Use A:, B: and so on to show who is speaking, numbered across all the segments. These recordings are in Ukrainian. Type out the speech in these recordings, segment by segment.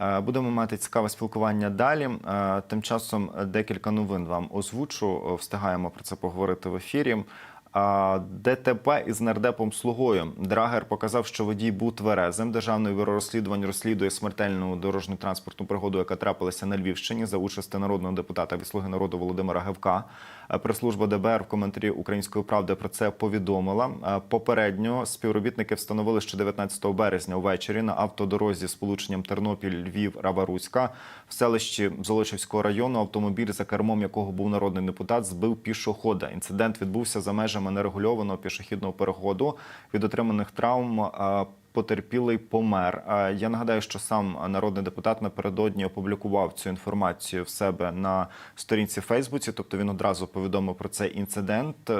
A: Е, Будемо мати цікаве спілкування далі. Е, Тим часом декілька новин вам озвучу. Встигаємо про це поговорити в ефірі. ДТП із нардепом Слугою. Драгер показав, що водій був тверезим. Державне бюро розслідувань розслідує смертельну дорожню транспортну пригоду, яка трапилася на Львівщині за участі народного депутата від «Слуги народу Володимира Гевка. Прес-служба ДБР в коментарі Української правди про це повідомила. Попередньо співробітники встановили, що 19 березня увечері на автодорозі з полученням Тернопіль, Львів, Рава-Руська в селищі Золочівського району автомобіль, за кермом якого був народний депутат, збив пішохода. Інцидент відбувся за межами нерегульованого пішохідного переходу. Від отриманих травм е, потерпілий помер. Е, Я нагадаю, що сам народний депутат напередодні опублікував цю інформацію в себе на сторінці Фейсбуці. Тобто він одразу повідомив про цей інцидент.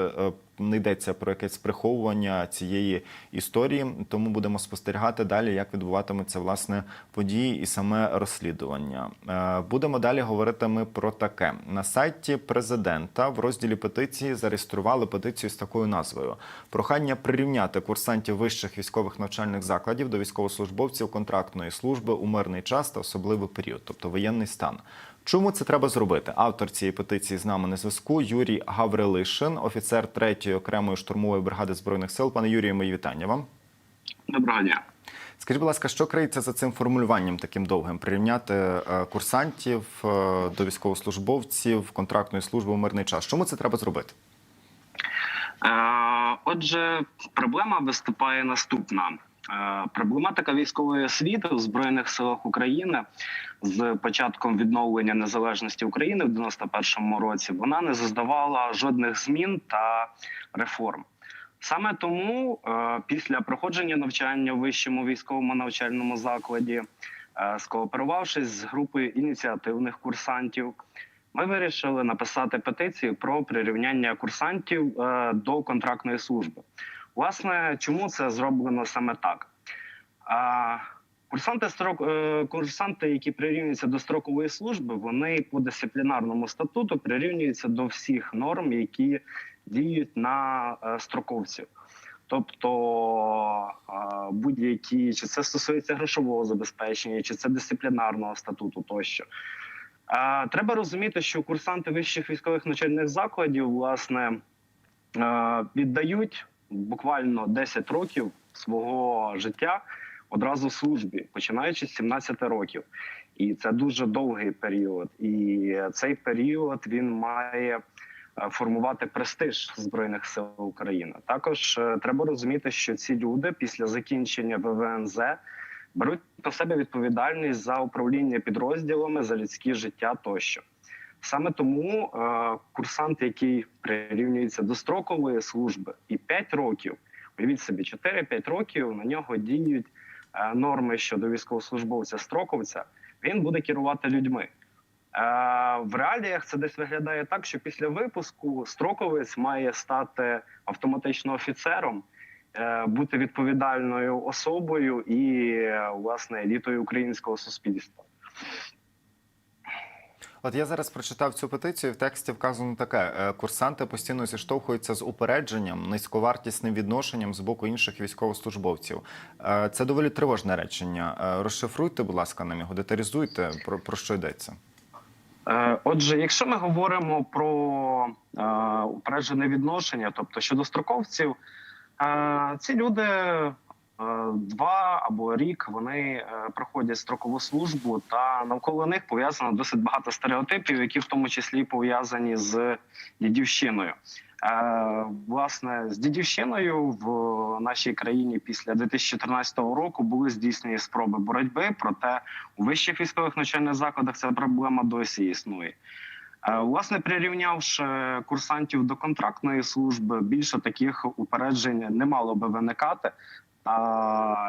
A: Не йдеться про якесь приховування цієї історії, тому будемо спостерігати далі, як відбуватимуться власне події і саме розслідування. Е, Будемо далі говорити ми про таке на сайті президента в розділі петиції зареєстрували петицію з такою назвою: прохання прирівняти курсантів вищих військових навчальних закладів до військовослужбовців контрактної служби у мирний час та особливий період, тобто воєнний стан. Чому це треба зробити? Автор цієї петиції з нами на зв'язку Юрій Гаврилишин, офіцер 3-ї окремої штурмової бригади збройних сил. Пане Юрію, мої вітання вам.
B: Доброго дня.
A: Скажіть, будь ласка, що криється за цим формулюванням таким довгим? Прирівняти е, курсантів е, до військовослужбовців контрактної служби у мирний час. Чому це треба зробити?
B: Е, Отже, проблема виступає наступна. Е, Проблематика військової освіти у збройних силах України з початком відновлення незалежності України в 91-му році вона не зазнавала жодних змін та реформ. Саме тому е, після проходження навчання в вищому військовому навчальному закладі, е, скооперувавшись з групою ініціативних курсантів, ми вирішили написати петицію про прирівняння курсантів до контрактної служби. Власне, чому це зроблено саме так? А, Курсанти, строк, е, курсанти, які прирівнюються до строкової служби, вони по дисциплінарному статуту прирівнюються до всіх норм, які діють на е, строковців. Тобто е, будь-які, чи це стосується грошового забезпечення, чи це дисциплінарного статуту тощо. Е, Треба розуміти, що курсанти вищих військових навчальних закладів власне е, віддають буквально 10 років свого життя одразу в службі, починаючи з 17 років. І це дуже довгий період. І цей період він має е, формувати престиж збройних сил України. Також е, треба розуміти, що ці люди після закінчення ВВНЗ беруть на себе відповідальність за управління підрозділами, за людське життя тощо. Саме тому е, курсант, який прирівнюється до строкової служби, і 5 років, уявіть собі, 4-5 років на нього діють е, норми щодо військовослужбовця строковця, він буде керувати людьми. Е, в реаліях це десь виглядає так, що після випуску строковець має стати автоматично офіцером, е, бути відповідальною особою і е, власне елітою українського суспільства.
A: От я зараз прочитав цю петицію. В тексті вказано таке: е, курсанти постійно зіштовхуються з упередженням, низьковартісним відношенням з боку інших військовослужбовців. Е, Це доволі тривожне речення. Е, Розшифруйте, будь ласка, нам його, деталізуйте про, про що йдеться.
B: Отже, якщо ми говоримо про упереджене відношення, тобто щодо строковців, ці люди два або рік вони е, проходять строкову службу, та навколо них пов'язано досить багато стереотипів, які в тому числі пов'язані з дідівщиною. Е, власне, з дідівщиною в нашій країні після 2014 року були здійснені спроби боротьби, проте у вищих військових навчальних закладах ця проблема досі існує. Е, Власне, прирівнявши курсантів до контрактної служби, більше таких упереджень не мало би виникати.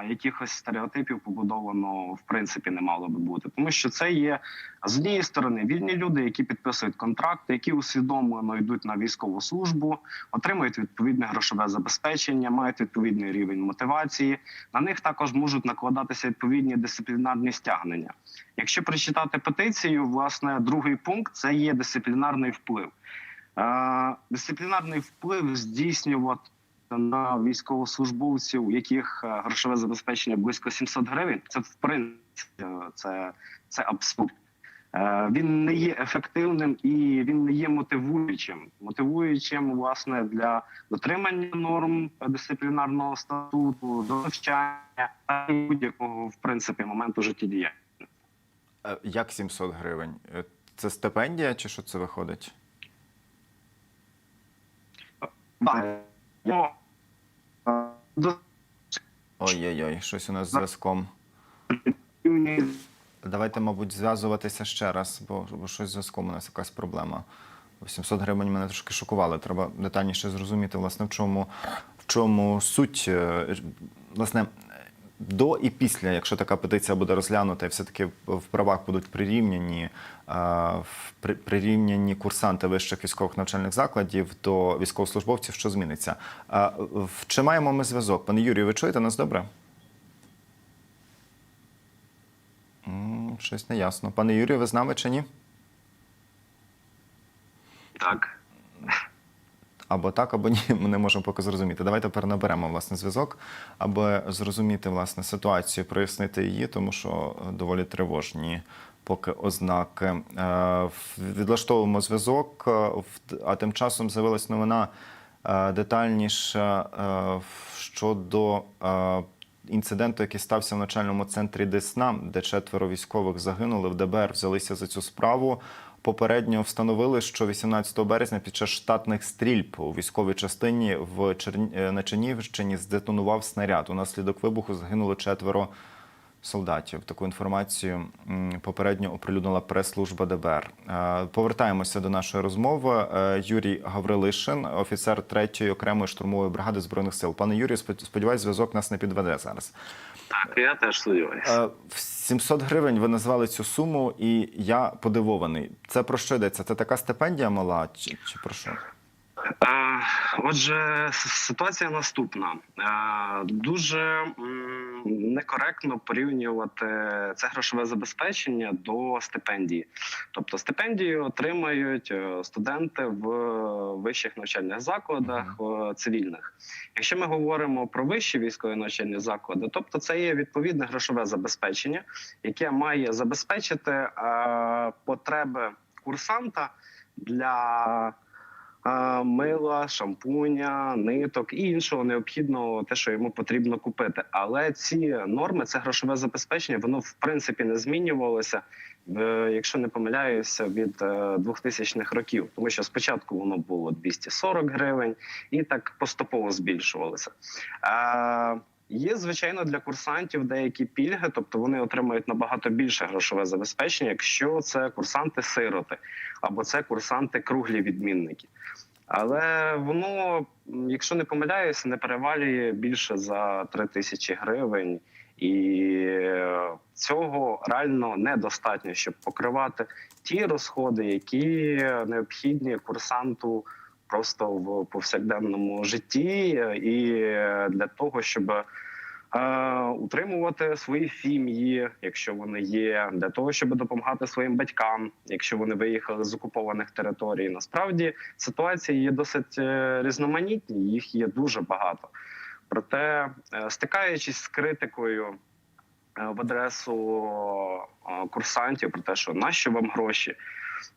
B: Якихось стереотипів побудовано в принципі не мало би бути, тому що це є з однієї сторони вільні люди, які підписують контракти, які усвідомлено йдуть на військову службу, отримують відповідне грошове забезпечення, мають відповідний рівень мотивації. На них також можуть накладатися відповідні дисциплінарні стягнення. Якщо прочитати петицію, власне, другий пункт це є дисциплінарний вплив. Е, Дисциплінарний вплив здійснювати на військовослужбовців, у яких е, грошове забезпечення близько 700 гривень. Це в принципі це, це абсурд. Е, Він не є ефективним і він не є мотивуючим. Мотивуючим, власне, для дотримання норм дисциплінарного статуту, до навчання та будь-якого в принципі моменту життєдіяння.
A: Е, Як 700 гривень? Е, Це стипендія чи що це виходить?
B: Так.
A: Ой-ой-ой, щось у нас з зв'язком. Давайте, мабуть, зв'язуватися ще раз, бо, бо щось з зв'язком у нас якась проблема. 700 гривень мене трошки шокували. Треба детальніше зрозуміти, власне, в чому, в чому суть. Е, Власне, до і після, якщо така петиція буде розглянута, і все-таки в правах будуть прирівняні, е, прирівняні курсанти вищих військових навчальних закладів до військовослужбовців, що зміниться. Чи маємо ми зв'язок? Пане Юрію, ви чуєте нас добре? Щось неясно. Пане Юрію, ви з нами чи ні?
B: Так.
A: Або так, або ні, ми не можемо поки зрозуміти. Давайте перенаберемо власне зв'язок, аби зрозуміти власне ситуацію, прояснити її, тому що е, доволі тривожні поки ознаки. Е, Відлаштовуємо зв'язок, е, а тим часом з'явилась новина е, детальніша е, щодо інциденту, який стався в навчальному центрі Десна, де четверо військових загинули. В ДБР взялися за цю справу. Попередньо встановили, що 18 березня під час штатних стрільб у військовій частині в Черні... е, на Чернігівщині здетонував снаряд. Унаслідок вибуху загинуло четверо солдатів. Таку інформацію попередньо оприлюднила прес-служба ДБР. Е, Повертаємося до нашої розмови. Е, Юрій Гаврилишин, офіцер 3-ї окремої штурмової бригади збройних сил. Пане Юрію, спод- сподіваюсь, зв'язок нас не підведе зараз.
B: Так, я теж сподіваюся.
A: Е, 700 гривень ви назвали цю суму, і я подивований. Це про що йдеться? Це така стипендія мала, чи, чи про що?
B: Е, Отже, ситуація наступна. Е, Дуже некоректно порівнювати це грошове забезпечення до стипендії. Тобто стипендію отримають е, студенти в вищих навчальних закладах е, цивільних. Якщо ми говоримо про вищі військові навчальні заклади, тобто це є відповідне грошове забезпечення, яке має забезпечити е, потреби курсанта для мила, шампуня, ниток і іншого необхідного, те, що йому потрібно купити. Але ці норми, це грошове забезпечення, воно в принципі не змінювалося. е, Якщо не помиляюся, від е, 2000-х років, тому що спочатку воно було 240 гривень, і так поступово збільшувалося. Є звичайно для курсантів деякі пільги, тобто вони отримують набагато більше грошове забезпечення, якщо це курсанти-сироти або це курсанти круглі відмінники. Але воно, якщо не помиляюся, не перевалює більше за 3 тисячі гривень, і е, цього реально недостатньо, щоб покривати ті розходи, які необхідні курсанту просто в повсякденному житті, і для того, щоб е, утримувати свої сім'ї, якщо вони є, для того, щоб допомагати своїм батькам, якщо вони виїхали з окупованих територій. Насправді ситуації є досить е, різноманітні, їх є дуже багато. Проте, е, стикаючись з критикою в адресу курсантів про те, що нащо вам гроші.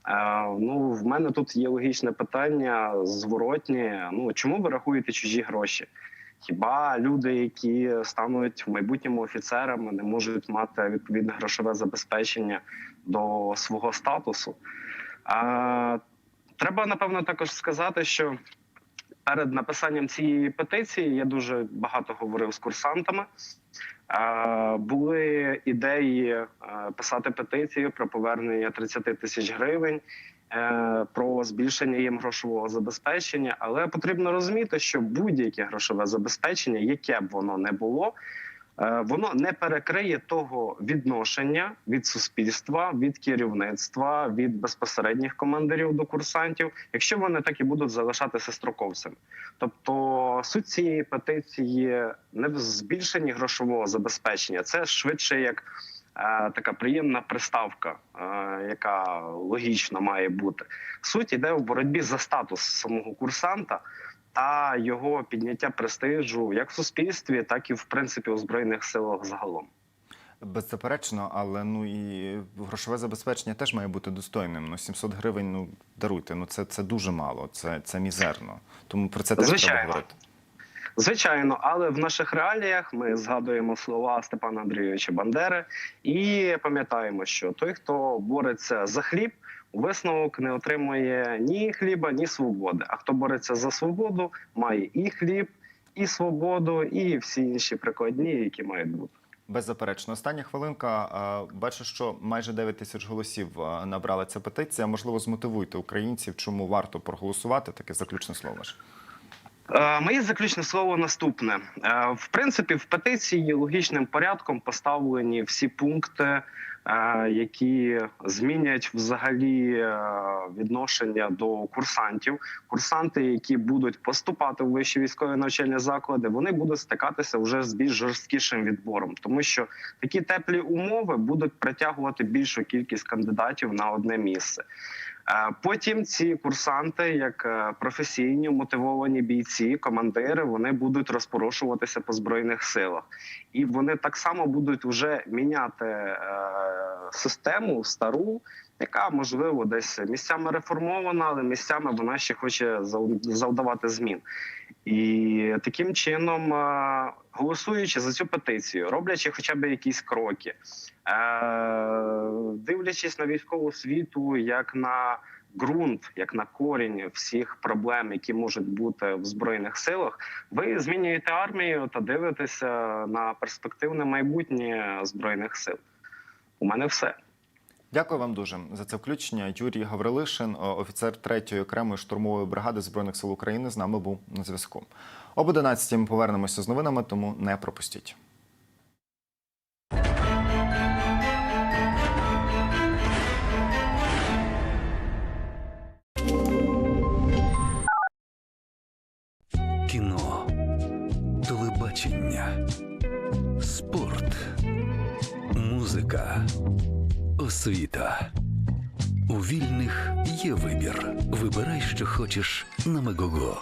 B: Е, Ну, в мене тут є логічне питання зворотнє. Ну чому ви рахуєте чужі гроші? Хіба люди, які стануть в майбутньому офіцерами, не можуть мати відповідне грошове забезпечення до свого статусу? А, треба напевно також сказати, що перед написанням цієї петиції я дуже багато говорив з курсантами. Були ідеї е, писати петицію про повернення 30 тисяч гривень, е, про збільшення їм грошового забезпечення. Але потрібно розуміти, що будь-яке грошове забезпечення, яке б воно не було, воно не перекриє того відношення від суспільства, від керівництва, від безпосередніх командирів до курсантів, якщо вони так і будуть залишатися строковцями. Тобто суть цієї петиції не в збільшенні грошового забезпечення, це швидше як е, така приємна приставка, е, яка логічно має бути. Суть іде в боротьбі за статус самого курсанта та його підняття престижу як в суспільстві, так і в принципі у збройних силах загалом.
A: Беззаперечно, але ну і грошове забезпечення теж має бути достойним. Ну 700 гривень, ну даруйте. Ну це, це дуже мало, це, це мізерно. Тому про це теж треба говорити.
B: Звичайно, але в наших реаліях ми згадуємо слова Степана Андрійовича Бандери і пам'ятаємо, що той, хто бореться за хліб, висновок не отримує ні хліба, ні свободи. А хто бореться за свободу, має і хліб, і свободу, і всі інші прикладні, які мають бути.
A: Беззаперечно. Остання хвилинка. Бачу, що майже 9 тисяч голосів набрала ця петиція. Можливо, змотивуйте українців, чому варто проголосувати. Таке заключне слово ваше.
B: Е, Моє заключне слово наступне. Е, В принципі, в петиції логічним порядком поставлені всі пункти, які змінять взагалі е, відношення до курсантів. Курсанти, які будуть поступати в вищі військові навчальні заклади, вони будуть стикатися вже з більш жорсткішим відбором, тому що такі теплі умови будуть притягувати більшу кількість кандидатів на одне місце. Потім ці курсанти, як е, професійні мотивовані бійці, командири, вони будуть розпорошуватися по збройних силах, і вони так само будуть вже міняти е, систему стару, яка можливо десь місцями реформована, але місцями вона ще хоче завдавати змін. І таким чином, е, голосуючи за цю петицію, роблячи хоча б якісь кроки, е, дивлячись на військову освіту як на ґрунт, як на корінь всіх проблем, які можуть бути в збройних силах, ви змінюєте армію та дивитеся на перспективне майбутнє збройних сил. У мене все.
A: Дякую вам дуже за це включення. Юрій Гаврилишин, офіцер 3-ї окремої штурмової бригади збройних сил України, з нами був на зв'язку. Об 11 ми повернемося з новинами, тому не пропустіть.
C: Кіно, телебачення, спорт, музика, освіта. У вільних є вибір. Вибирай, що хочеш на Мегого.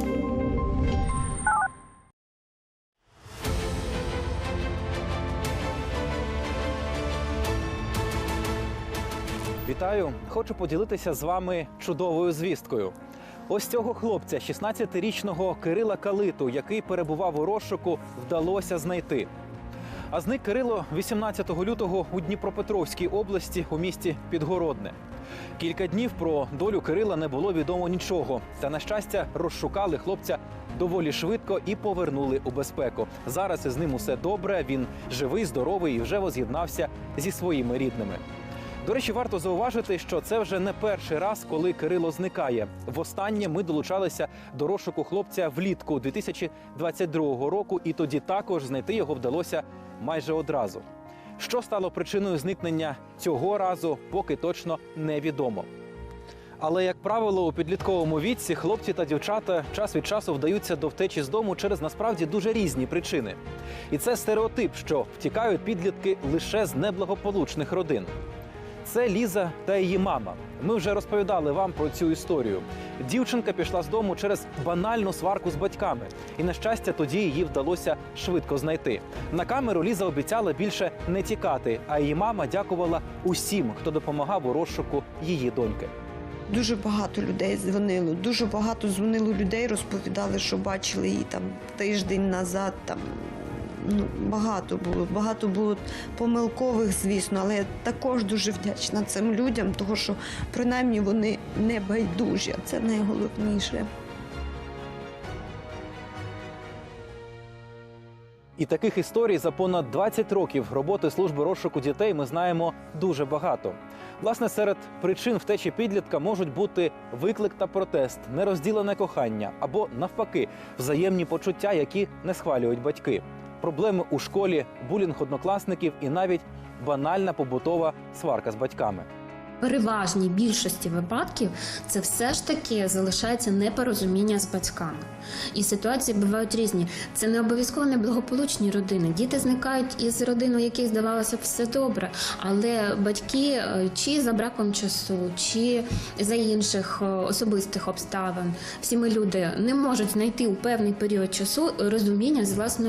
D: Вітаю! Хочу поділитися з вами чудовою звісткою. Ось цього хлопця, 16-річного Кирила Калиту, який перебував у розшуку, вдалося знайти. А зник Кирило 18 лютого у Дніпропетровській області у місті Підгородне. Кілька днів про долю Кирила не було відомо нічого. Та на щастя, розшукали хлопця доволі швидко і повернули у безпеку. Зараз із ним усе добре. Він живий, здоровий і вже воз'єднався зі своїми рідними. До речі, варто зауважити, що це вже не перший раз, коли Кирило зникає. Востаннє ми долучалися до розшуку хлопця влітку 2022 року, і тоді також знайти його вдалося майже одразу. Що стало причиною зникнення цього разу, поки точно невідомо. Але, як правило, у підлітковому віці хлопці та дівчата час від часу вдаються до втечі з дому через насправді дуже різні причини. І це стереотип, що втікають підлітки лише з неблагополучних родин. Це Ліза та її мама. Ми вже розповідали вам про цю історію. Дівчинка пішла з дому через банальну сварку з батьками, і на щастя, тоді її вдалося швидко знайти. На камеру Ліза обіцяла більше не тікати, а її мама дякувала усім, хто допомагав у розшуку її доньки.
E: Дуже багато людей дзвонило. Дуже багато дзвонило людей, розповідали, що бачили її там тиждень назад. Там ну багато було. Багато було помилкових, звісно, але я також дуже вдячна цим людям, тому що принаймні вони не байдужі. Це найголовніше.
D: І таких історій за понад 20 років роботи служби розшуку дітей ми знаємо дуже багато. Власне, серед причин втечі підлітка можуть бути виклик та протест, нерозділене кохання або навпаки взаємні почуття, які не схвалюють батьки. Проблеми у школі, булінг однокласників і навіть банальна побутова сварка з батьками.
F: переважній більшості випадків це все ж таки залишається непорозуміння з батьками. І ситуації бувають різні. Це не обов'язково неблагополучні родини. Діти зникають із родин, у яких здавалося все добре, але батьки е, чи за браком часу, чи за інших е, особистих обставин, всі ми люди не можуть знайти у певний період часу розуміння з власної